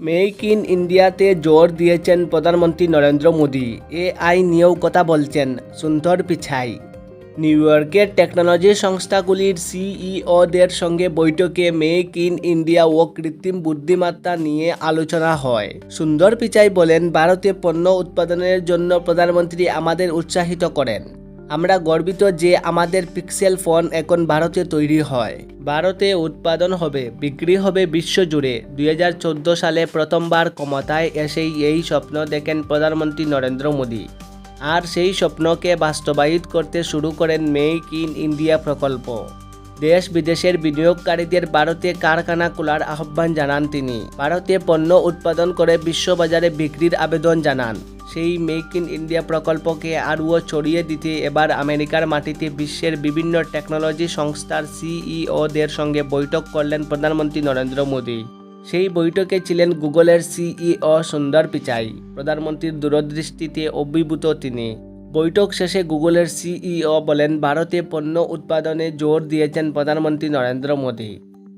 Make in ইন্ডিয়াতে জোর দিয়েছেন প্রধানমন্ত্রী নরেন্দ্র মোদী। এআই নিয়েও কথা বলছেন সুন্দর পিছাই। নিউ ইয়র্কের টেকনোলজি সংস্থাগুলির সিইওদের সঙ্গে বৈঠকে মেক ইন ইন্ডিয়া ও কৃত্রিম বুদ্ধিমত্তা নিয়ে আলোচনা হয়। সুন্দর পিচাই বলেন, ভারতে পণ্য উৎপাদনের জন্য প্রধানমন্ত্রী আমাদের উৎসাহিত করেন। আমরা গর্বিত যে আমাদের পিক্সেল ফোন এখন ভারতে তৈরি হয়। ভারতে উৎপাদন হবে, বিক্রি হবে বিশ্বজুড়ে। দুই হাজার চোদ্দ সালে প্রথমবার ক্ষমতায় এসেই এই স্বপ্ন দেখেন প্রধানমন্ত্রী নরেন্দ্র মোদী। আর সেই স্বপ্নকে বাস্তবায়িত করতে শুরু করেন মেক ইন ইন্ডিয়া প্রকল্প। দেশ বিদেশের বিনিয়োগকারীদের ভারতে কারখানা খোলার আহ্বান জানান তিনি। ভারতে পণ্য উৎপাদন করে বিশ্ববাজারে বিক্রির আবেদন জানান। সেই মেক ইন ইন্ডিয়া প্রকল্পকে আরও ছড়িয়ে দিতে এবার আমেরিকার মাটিতে বিশ্বের বিভিন্ন টেকনোলজি সংস্থার সিইওদের সঙ্গে বৈঠক করলেন প্রধানমন্ত্রী নরেন্দ্র মোদী। সেই বৈঠকে ছিলেন গুগলের সিইও সুন্দর পিচাই, প্রধানমন্ত্রীর দূরদৃষ্টিতে অভিভূত তিনি। বৈঠক শেষে গুগলের সিইও বলেন, ভারতে পণ্য উৎপাদনে জোর দিয়েছেন প্রধানমন্ত্রী নরেন্দ্র মোদী।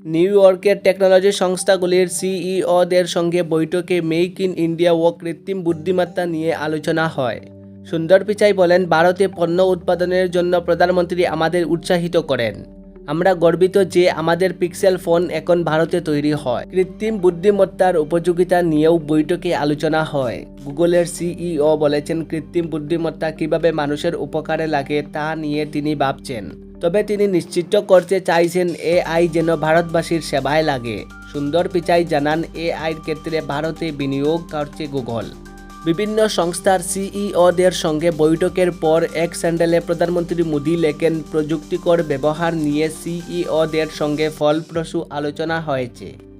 নিউ ইয়র্কের টেকনোলজি সংস্থাগুলির সিইওদের সঙ্গে বৈঠকে মেক ইন ইন্ডিয়া ও কৃত্রিম বুদ্ধিমত্তা নিয়ে আলোচনা হয়। সুন্দর পিচাই বলেন, ভারতে পণ্য উৎপাদনের জন্য প্রধানমন্ত্রী আমাদের উৎসাহিত করেন। আমরা গর্বিত যে আমাদের পিক্সেল ফোন এখন ভারতে তৈরি হয়। কৃত্রিম বুদ্ধিমত্তার উপযোগিতা নিয়েও বৈঠকে আলোচনা হয়। গুগলের সিইও বলেছেন, কৃত্রিম বুদ্ধিমত্তা কীভাবে মানুষের উপকারে লাগে তা নিয়ে তিনি ভাবছেন। তবে তিনি নিশ্চিত করতে চাইছেন এআই যেন ভারতবাসীর সেবায় লাগে। সুন্দর পিচাই জানান এআইর ক্ষেত্রে ভারতে বিনিয়োগ করছে গুগল। বিভিন্ন সংস্থার সিইওদের সঙ্গে বৈঠকের পর এক স্যান্ডেলে প্রধানমন্ত্রী মোদী লেখেন, প্রযুক্তিকর ব্যবহার নিয়ে সিইওদের সঙ্গে ফলপ্রসূ আলোচনা হয়েছে।